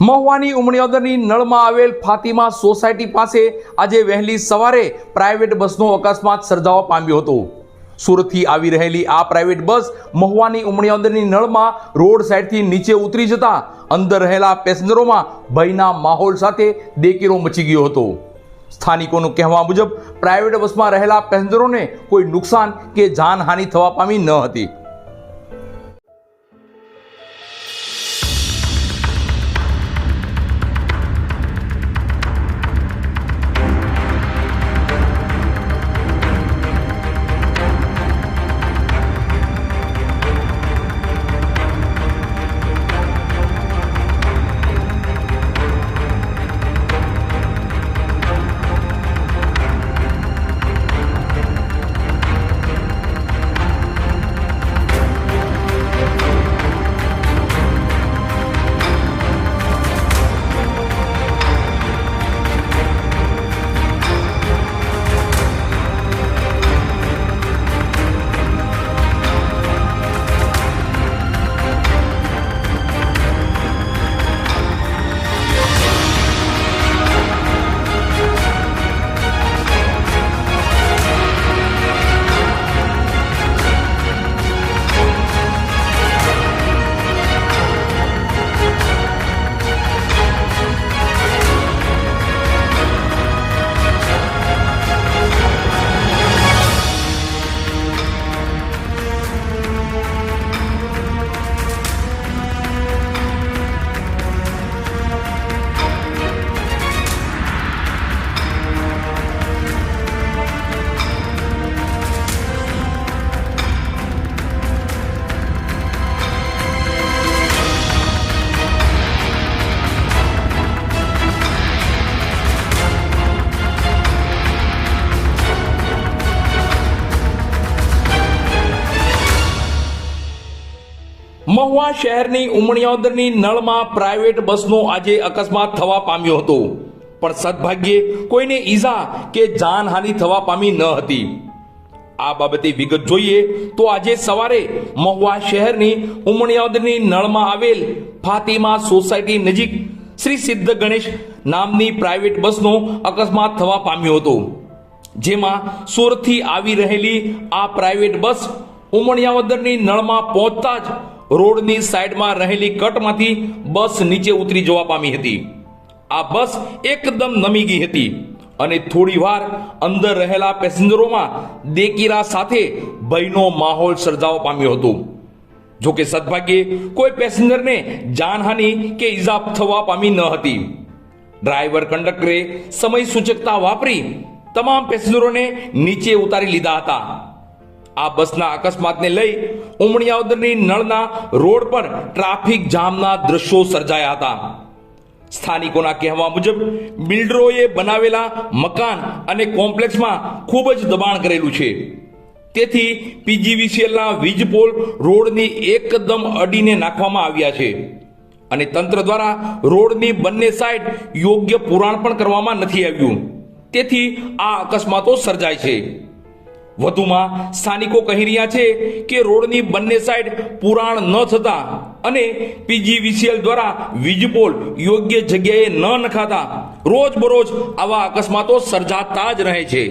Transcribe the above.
મહુવાની ઉમણીઓદરની નળમાં આવેલ ફાતિમા સોસાયટી પાસે આજે વહેલી સવારે પ્રાઇવેટ બસનો અકસ્માત સર્જાવા પામ્યો હતો. સુરતથી આવી રહેલી આ પ્રાઇવેટ બસ મહુવાની ઉમણીઓદરની નળમાં રોડ સાઈડથી નીચે ઉતરી જતા અંદર રહેલા પેસેન્જરોમાં ભયના માહોલ સાથે દેકેરો મચી ગયો હતો. સ્થાનિકોનું કહેવા મુજબ, પ્રાઇવેટ બસમાં રહેલા પેસેન્જરોને કોઈ નુકસાન કે જાનહાનિ થવા પામી ન હતી. મહુવા શહેરની ઉમણિયાદરની નળમાં પ્રાઇવેટ બસનો આજે અકસ્માત થવા પામ્યો હતો. પણ સદભાગ્યે કોઈને ઈજા કે જાનહાનિ થવા પામી ન હતી. આ બાબતે વિગત જોઈએ તો આજે સવારે મહુવા શહેરની ઉમણિયાદની નળમાં આવેલ ફાતિમા સોસાયટી નજીક શ્રી સિદ્ધ ગણેશ નામની પ્રાઇવેટ બસનો અકસ્માત થવા પામ્યો હતો. જેમાં સુરતથી આવી રહેલી આ પ્રાઇવેટ બસ ઉમણિયાવદરની નળમાં પહોંચતા જ રોડની સાઈડમાં રહેલી કટમાંથી બસ નીચે ઉતરી જવા પામી હતી. આ બસ એકદમ નમી ગઈ હતી અને થોડીવાર અંદર રહેલા પેસેન્જરોમાં દેકીરા સાથે ભયનો માહોલ સર્જાવા પામ્યો હતો. જો કે સદભાગ્યે કોઈ પેસેન્જરને જાનહાનિ કે ઈજા થવા પામી ન હતી. ડ્રાઈવર કંડક્ટરે સમય સૂચકતા વાપરી તમામ પેસેન્જરોને નીચે ઉતારી લીધા હતા. આ બસના અકસ્માતને લઈ ઉમણિયાવદરની નળના રોડ પર ટ્રાફિક જામના દ્રશ્યો સર્જાયા હતા. સ્થાનિકોના કહેવા મુજબ, બિલ્ડરોએ બનાવેલા મકાન અને કોમ્પ્લેક્સમાં ખૂબ જ દબાણ કરેલું છે. તેથી પીજીવીસીએલના વીજ પોલ રોડની એકદમ અડીને નાખવામાં આવ્યા છે. અને તંત્ર દ્વારા રોડની બંને સાઈડ યોગ્ય પુરાણ પણ કરવામાં નથી આવ્યું. તેથી આ અકસ્માતો સર્જાય છે. વધુમાં સ્થાનિકો કહી રહ્યા છે કે રોડની બંને સાઈડ પુરાણ ન થતા અને પીજીવીસીએલ દ્વારા વીજપોલ યોગ્ય જગ્યાએ ન નખાતા. રોજ બરોજ આવા અકસ્માતો સર્જાતા જ રહે છે.